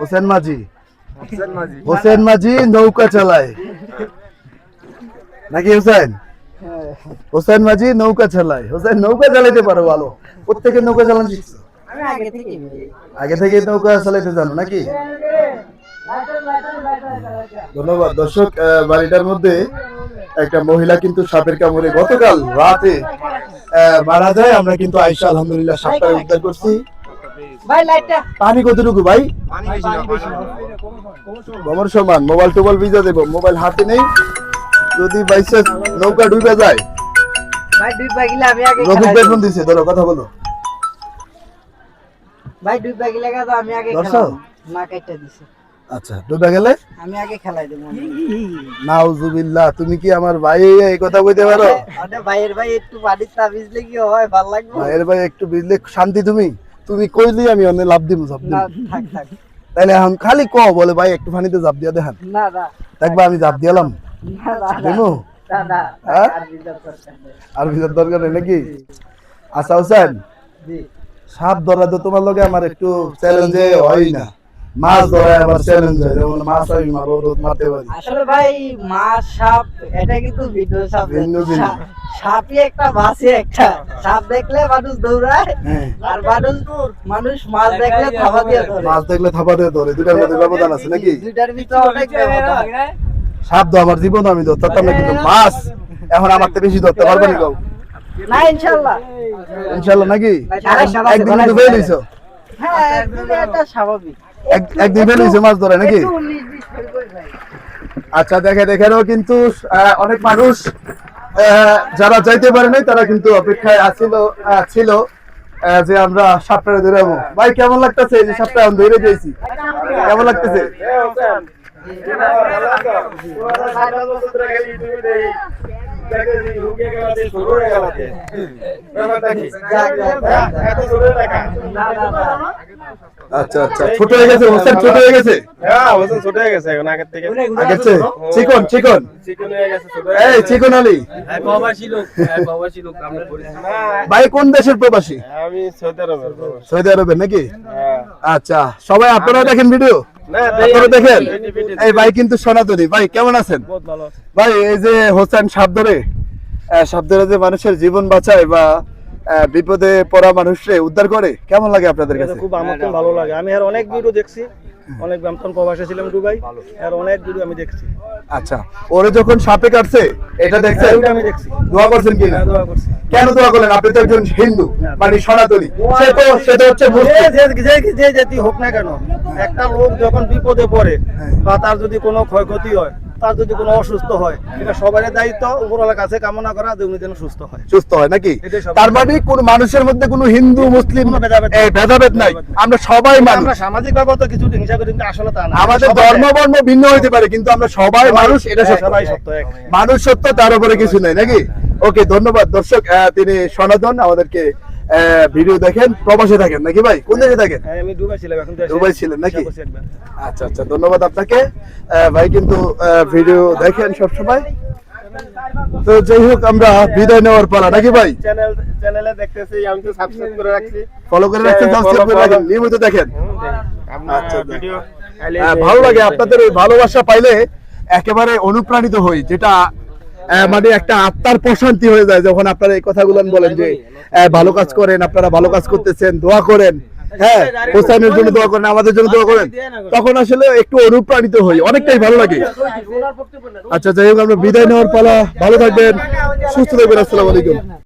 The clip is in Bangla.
হোসেন মাঝি। হোসেন মাঝি। নৌকা চালায়। নাকি হোসেন? হোসেন মাঝি নৌকা চালায়। হোসেন নৌকা চালাইতে পারো ভালো। প্রত্যেকের নৌকা চালানো শিখছো? আগে থেকে নৌকা চালাইতে জানো নাকি? ধন্যবাদ। দর্শক বাড়িটার মধ্যে একটা মহিলা কিন্তু সাপের কামড়ে গতকাল রাতে আহ, মারা যায়। আমরা কিন্তু আইসা আলহামদুলিল্লাহ সাপটা উদ্ধার করছি। পানি কতটুকু ভাই? সমান মোবাইল টোবাইল ভিজা দেবো মোবাইল হাতে নেই। যদি বাইসে নৌকা ডুবে যায়। দিছে ধরো কথা বলো। ভাই দুই পাগিলে তো আমি আগে মা কেটে দিছে। আচ্ছা ডুবে গেলে? আমি আগে খেলাই দেবো। নাউজুবিল্লাহ তুমি কি আমার ভাই এই কথা কইতে পারো? আরে ভাইয়ের ভাই একটু বাড়ির তা ভিজলে কি হয় ভালো লাগবে? ভাইয়ের ভাই একটু বিজলে শান্তি তুমি? তুমি কইলি আমি অনেক লাভ দিব সব না থাক থাক। তাইলে এখন খালি ক বলে ভাই একটু পানিতে জাপ দিয়া দেখান। না না। দেখবা আমি জাপ না দেবো হ্যাঁ? আর। ভিতর দরকার নেই। নাকি? আচ্ছা হোসেন। জি। সাপ ধরা তো তোমার লগে আমার একটু চ্যালেঞ্জে হয় না। মাছ ধরা আবার চ্যালেঞ্জ হয় যেমন মাছ আমি মারবো রোদ মারতে পারি। আসলে ভাই মাছ সাপ এটা কিন্তু ভিন্ন সাপ ভিন্ন ভিন্ন। সাপই একটা মাছই একটা। সাপ দেখলে মানুষ দৌড়ায় হ্যাঁ। আর মানুষ মানুষ মাছ দেখলে থাবা দিয়ে ধরে। মাছ দেখলে থাপা দিয়ে ধরে দুটার মধ্যে ব্যবধান আছে নাকি? দুইটার ভিতরে অনেক ব্যবধান। সাপ তো আমার জীবন আমি ধরতাম না কিন্তু মাছ এখন আমার তো বেশি ধরতে পারবে না কেউ। না ইনশাল্লাহ। ইনশাল্লাহ নাকি? একদিন ফেল হইছো। হ্যাঁ একদিনে এটা স্বাভাবিক। একদিন ফেল মাছ ধরে নাকি। আচ্ছা দেখে দেখেনও কিন্তু আহ, অনেক মানুষ আহ, যারা যাইতে পারে নাই তারা কিন্তু অপেক্ষায় আছিল আহ, ছিল আহ, যে আমরা সাপটা ধরে যাব ভাই কেমন লাগতেছে যে সাপটা আমি ধরে দিয়েছি কেমন লাগতেছে না আচ্ছা আচ্ছা। ছোট হয়ে গেছে হোসেন ছোট হয়ে গেছে? ছোট হয়ে গেছে এখন আগের থেকে। আগের চেয়ে। চিকন চিকন। চিকন হয়ে গেছে ছোট এই চিকন আলী। প্রবাসী লোক প্রবাসী লোক আমরা ভাই কোন দেশের প্রবাসী? আমি সৌদি আরবের প্রবাসী। সৌদি আরবের নাকি? হ্যাঁ। আচ্ছা সবাই আপনারা দেখেন ভিডিও আপনারা দেখেন এই ভাই কিন্তু সনাতনী। ভাই কেমন আছেন? ভাই এই যে হোসেন সাপ ধরে সাপ ধরে যে মানুষের জীবন বাঁচায় বা বিপদে পড়া মানুষরে উদ্ধার করে কেমন লাগে আপনাদের কাছে খুব আমার তো ভালো লাগে আমি আর অনেক ভিডিও দেখছি অনেক তখন প্রবাসে ছিলাম দুবাই আর অনেক ভিডিও আমি দেখছি আচ্ছা ওরে যখন সাপে কাটছে এটা দেখছেন আমি দেখছি দোয়া করছেন কিনা হ্যাঁ, দোয়া করছি কেন দোয়া করলেন আপনি তো একজন হিন্দু মানে সনাতনী সে তো সে তো হচ্ছে যে মুসলিম যে- যে- যে জাতি হোক না কেন একটা লোক যখন বিপদে পড়ে বা তার যদি কোনো ক্ষয়ক্ষতি হয় তার যদি কোনো অসুস্থ হয় এটা সবারই দায়িত্ব উপরওয়ালার কাছে কামনা করা যে উনি যেন সুস্থ হয়। সুস্থ হয় নাকি? তার মানে কোন মানুষের মধ্যে কোনো হিন্দু মুসলিম ভেদাভেদ নাই। আমরা সবাই মানুষ। আমরা সামাজিক ভাবে তো কিছু হিংসা করি কিন্তু আসলে তা না। আমাদের ধর্ম। বর্ণ ভিন্ন হইতে পারে কিন্তু আমরা সবাই মানুষ এটা সবাই সত্য এক। মানুষ সত্য তার উপরে কিছু নাই নাকি? ওকে ধন্যবাদ। দর্শক তিনি সনাতন আমাদেরকে ভিডিও দেখেন প্রবাসে থাকেন নাকি ভাই? কোন দেশে থাকেন? হ্যাঁ, আমি দুবাই ছিলাম এখন দুবাই ছিলেন নাকি? আচ্ছা আচ্ছা ধন্যবাদ আপনাকে। ভাই কিন্তু ভিডিও দেখেন সব সময় তো যাই হোক আমরা বিদায় নেওয়ার পালা নাকি ভাই? চ্যানেল চ্যানেলে দেখতেছি আমি তো সাবস্ক্রাইব করে রাখছি। ফলো করে রাখছেন সাবস্ক্রাইব করে রাখেন নিয়মিত দেখেন। আচ্ছা, ভিডিও ভালো লাগে আপনাদের এই ভালোবাসা পাইলে একেবারে অনুপ্রাণিত হই যেটা মানে একটা আত্মার প্রশান্তি হয়ে যায় যখন আপনারা এই কথাগুলো বলেন যে ভালো কাজ করেন, আপনারা ভালো কাজ করতেছেন, দোয়া করেন। হ্যাঁ হোসাইনের জন্য দোয়া করেন, আমাদের জন্য দোয়া করেন। তখন আসলে একটু অনুপ্রাণিত হই, অনেকটাই ভালো লাগে। আচ্ছা যাই হোক, আমরা বিদায় নেওয়ার পালা। ভালো থাকবেন, সুস্থ থাকবেন, আসসালাম আলাইকুম।